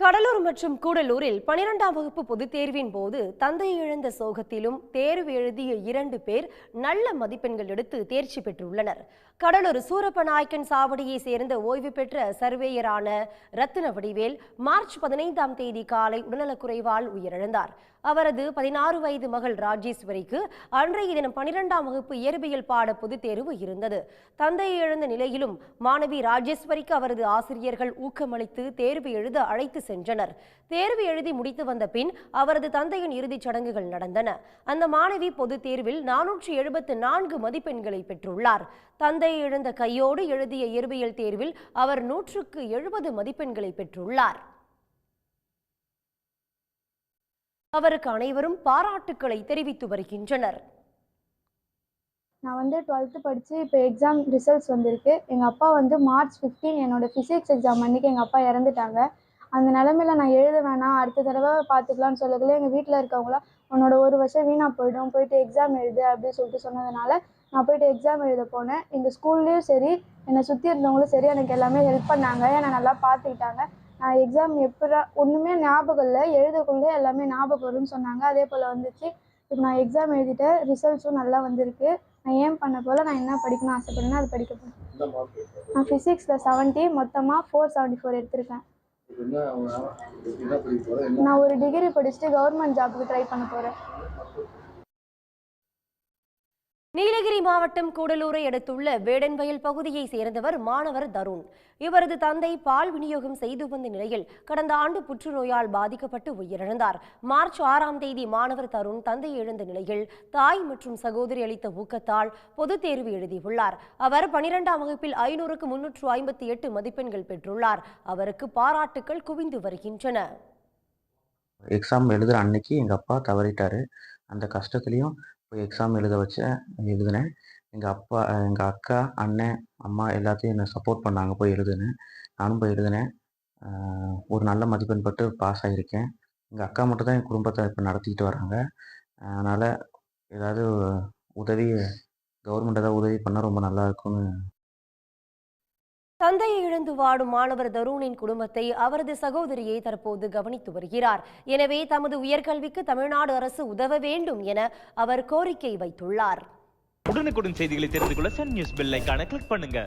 கடலூர் மற்றும் கூடலூரில் பனிரெண்டாம் வகுப்பு பொதுத் தேர்வின் போது தந்தை இழந்த சோகத்திலும் தேர்வு எழுதிய இரண்டு பேர் நல்ல மதிப்பெண்கள் எடுத்து தேர்ச்சி பெற்றுள்ளனர். கடலூர் சூரப்பநாயக்கன் சாவடியை சேர்ந்த ஓய்வு பெற்ற சர்வேயரான ரத்தின வடிவேல் மார்ச் பதினைந்தாம் தேதி காலை உடல்நலக்குறைவால் உயிரிழந்தார். அவரது பதினாறு வயது மகள் ராஜேஸ்வரிக்கு அன்றைய தினம் பனிரெண்டாம் வகுப்பு இயற்பியல் பாட பொதுத் தேர்வு இருந்தது. தந்தையை இழந்த நிலையிலும் மாணவி ராஜேஸ்வரிக்கு அவரது ஆசிரியர்கள் ஊக்கமளித்து தேர்வு எழுத அழைத்து சென்றனர். தேர்வு எழுதி முடித்து வந்த பின் அவரது தந்தையின் இறுதிச் சடங்குகள் நடந்தன. அந்த மாணவி பொதுத் தேர்வில் நானூற்றி எழுபத்து நான்கு மதிப்பெண்களை பெற்றுள்ளார். தந்தையை இழந்த கையோடு எழுதிய இயற்பியல் தேர்வில் அவர் நூற்றுக்கு எழுபது மதிப்பெண்களை பெற்றுள்ளார். அவருக்கு அனைவரும் பாராட்டுக்களை தெரிவித்து வருகின்றனர். நான் வந்து டுவெல்த்து படித்து இப்போ எக்ஸாம் ரிசல்ட்ஸ் வந்திருக்கு. எங்கள் அப்பா வந்து மார்ச் ஃபிஃப்டீன் என்னோட ஃபிசிக்ஸ் எக்ஸாம் அன்றைக்கி எங்கள் அப்பா இறந்துட்டாங்க. அந்த நிலமையில நான் எழுத வேணாம் அடுத்த தடவை பார்த்துக்கலாம்னு சொல்லக்குள்ள எங்கள் வீட்டில் இருக்கவங்களாம் உன்னோட ஒரு வருஷம் வீணாக போயிடும் போயிட்டு எக்ஸாம் எழுது அப்படின்னு சொல்லிட்டு சொன்னதுனால நான் போயிட்டு எக்ஸாம் எழுத போனேன். எங்கள் ஸ்கூல்லேயும் சரி என்னை சுற்றி இருந்தவங்களும் சரி எனக்கு எல்லாமே ஹெல்ப் பண்ணாங்க. என்னை நல்லா பார்த்துக்கிட்டாங்க நான் எக்ஸாம் எப்படா ஒன்றுமே ஞாபகம் இல்லை. எழுதக்குள்ளே எல்லாமே ஞாபகம் வரும்னு சொன்னாங்க. அதே போல் வந்துச்சு. இப்போ நான் எக்ஸாம் எழுதிட்டேன் ரிசல்ட்ஸும் நல்லா வந்திருக்கு. நான் ஏம் பண்ண போல் நான் என்ன படிக்கணும்னு ஆசைப்படுறேனோ அது படிக்க போகிறேன் நான் ஃபிசிக்ஸில் செவன்ட்டி மொத்தமாக ஃபோர் செவன்ட்டி ஃபோர் எடுத்திருக்கேன். நான் ஒரு டிகிரி படிச்சுட்டு கவர்மெண்ட் ஜாபுக்கு ட்ரை பண்ண போகிறேன் நீலகிரி மாவட்டம் கூடலூரை அடுத்துள்ள வேடன்வயல் பகுதியை சேர்ந்தவர் மாணவர் தருண். இவரது தந்தை பால் விநியோகம் செய்து வந்த நிலையில் கடந்த ஆண்டு புற்றுநோயால் பாதிக்கப்பட்டு உயிரிழந்தார். மார்ச் ஆறாம் தேதி மாணவர் தருண் தந்தை எழுந்த நிலையில் தாய் மற்றும் சகோதரி அளித்த ஊக்கத்தால் பொதுத் தேர்வு எழுதியுள்ளார். அவர் பனிரெண்டாம் வகுப்பில் ஐநூறுக்கு முன்னூற்று ஐம்பத்தி எட்டு மதிப்பெண்கள் பெற்றுள்ளார். அவருக்கு பாராட்டுக்கள் குவிந்து வருகின்றன. எக்ஸாம் எழுதுற அன்னைக்கு எங்கள் அப்பா தவறிட்டாரு. அந்த கஷ்டத்துலேயும் போய் எக்ஸாம் எழுத வச்ச எழுதினேன். எங்கள் அப்பா எங்கள் அக்கா அண்ணன் அம்மா எல்லாத்தையும் என்னை சப்போர்ட் பண்ணாங்க போய் எழுதுனேன். நானும் போய் எழுதினேன். ஒரு நல்ல மதிப்பெண் பட்டு பாஸ் ஆகியிருக்கேன் எங்கள் அக்கா மட்டும் தான் என் குடும்பத்தை இப்போ நடத்திக்கிட்டு வராங்க. அதனால் ஏதாவது உதவி கவர்மெண்ட் ஏதாவது உதவி பண்ணால் ரொம்ப நல்லா இருக்கும்னு தந்தையை இழந்து வாடும் மாணவர் தருணின் குடும்பத்தை அவரது சகோதரியை தற்போது கவனித்து வருகிறார். எனவே தமது உயர்கல்விக்கு தமிழ்நாடு அரசு உதவ வேண்டும் என அவர் கோரிக்கை வைத்துள்ளார். உடனுக்குடன் செய்திகளை தெரிந்து கொள்ள சன் நியூஸ் பெல் கிளிக் பண்ணுங்க.